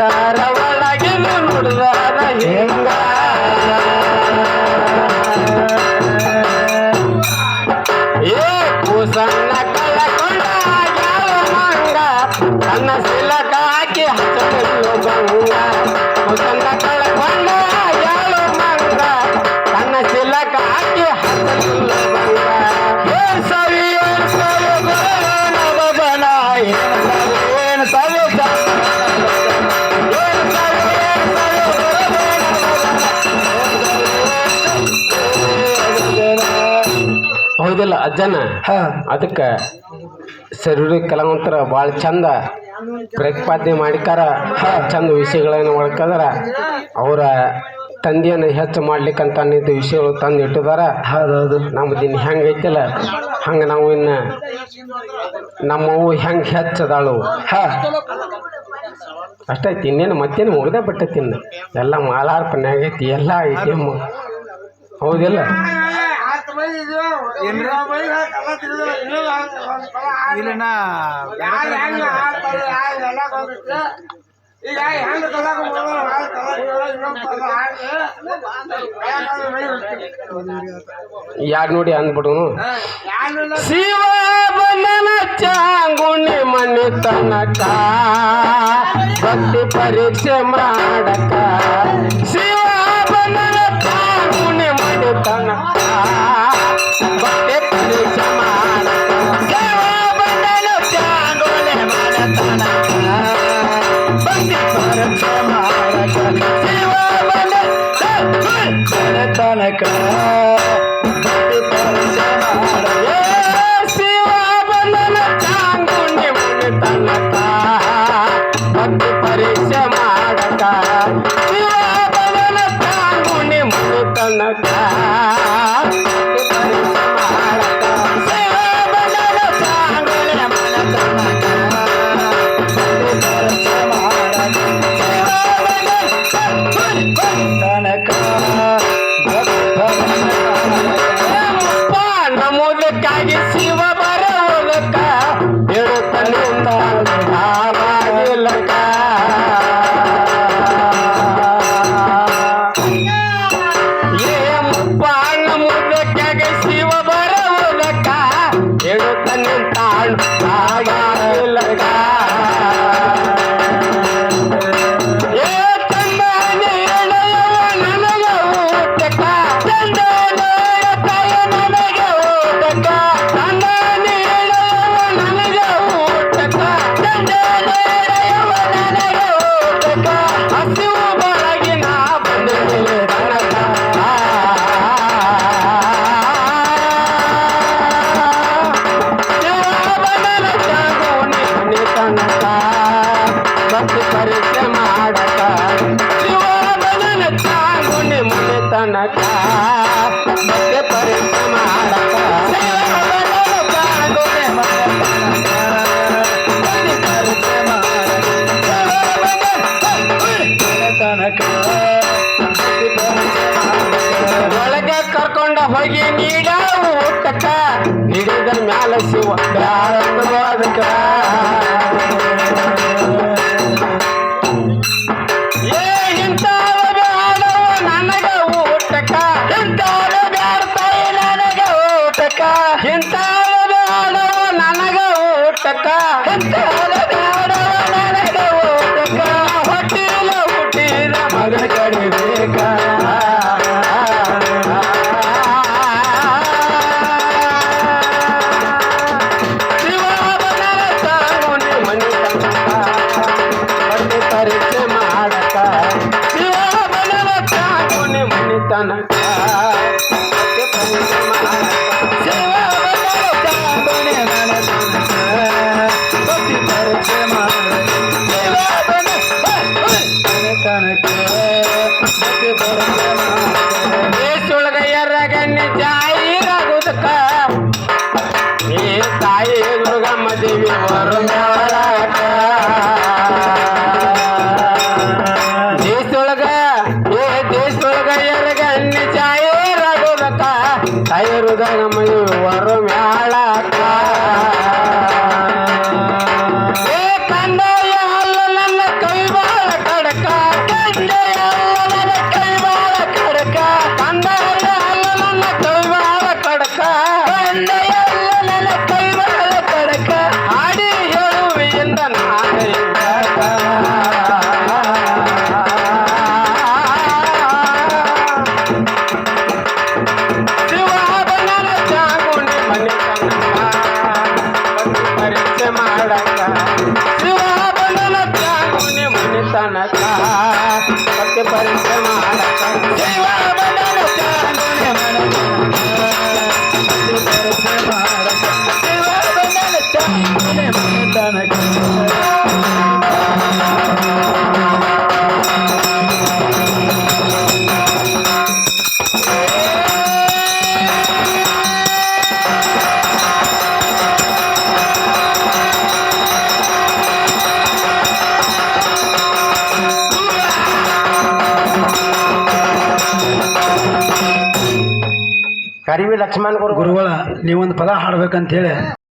তারা ಓದಿಲ್ಲ ಅಜ್ಜನ? ಅದಕ್ಕೆ ಶರೀರ ಕಲಾವಂತರ ಭಾಳ ಚಂದ ಪ್ರತಿಪಾದನೆ ಮಾಡಿಕಾರ ಚಂದ ವಿಷಯಗಳನ್ನು ಒಳ್ಕಂದ್ರ ಅವರ ತಂದೆಯನ್ನು ಹೆಚ್ಚು ಮಾಡ್ಲಿಕ್ಕಂತ ಅನ್ನಿದ್ದ ವಿಷಯಗಳು ತಂದು ಇಟ್ಟಿದಾರ. ಹೌದೌದು. ನಮ್ಮ ದಿನ ಹೆಂಗೆ ಐತಿಲ್ಲ. ಹಂಗ ನಾವು ಇನ್ನು ನಮ್ಮವು ಹೆಂಗೆ ಹೆಚ್ಚದಾಳು. ಹ. ಅಷ್ಟೈತಿ ಇನ್ನೇನು ಮತ್ತೇನು ಮುಗ್ದೇ ಬಿಟ್ಟೈತಿ ಇನ್ನು. ಎಲ್ಲ ಮಾಲಾರ್ಪಣೆ ಆಗೈತಿ ಎಲ್ಲ ಐತಿ. ಹೌದಿಲ್ಲ? ಯಾರು ನೋಡಿ ಹಂಗ್ ಬಿಡುನು? ಶಿವ ಬಂದನ ಚಾಂಗುಣಿ ಮನೆ ತನಕ ಭಕ್ತಿ ಪರೀಕ್ಷೆ ಮಾಡಕ. Shiva Tanaka, Tanaka, Tanaka, Tanaka, Tanaka, ಮಾಡಕ ಭಕ್ತಿ ಪರೀಕ್ಷೆ ಮಾಡಕ ಜೀವನದಲ್ಲಿ ತಾಂಗುಣಿ ಮುಂದೆ ತನಕ ಭಕ್ತಿ ಪರೀಕ್ಷೆ ಮಾಡಕ. ಒಳಗೆ ಕರ್ಕೊಂಡ ಹೋಗಿ ನೀಡ ಊಟಕ್ಕ ಹಿಡಿದ ಮ್ಯಾಲ ಶಿವ ಬ್ಯಾರ ಅದಕ್ಕ? ಹುಟ್ಟಕ ಇಂಥ ನನಗ ಹುಟ್ಟಕ ಇಂಥ ನನಗ ಹುಟ್ಟಕ ಹುಟ್ಟಿಲ್ಲ ಹುಟ್ಟಿಲ್ಲ ಮಗಳ ಕಡಿಬೇಕ ಮಾಡಕ ಶಿವ ಮನವ ಚಾಗುನಿ ಮನಿತನಕ వరుణాలక దేశ అయ్యారు గన్న ఛాయ రఘునక. Iyer గణమయు Varuna ¿Por qué parece? Lakshmana ಗುರುಗಳ ನೀವೊಂದು ಪದ ಹಾಡ್ಬೇಕಂತ ಹೇಳಿ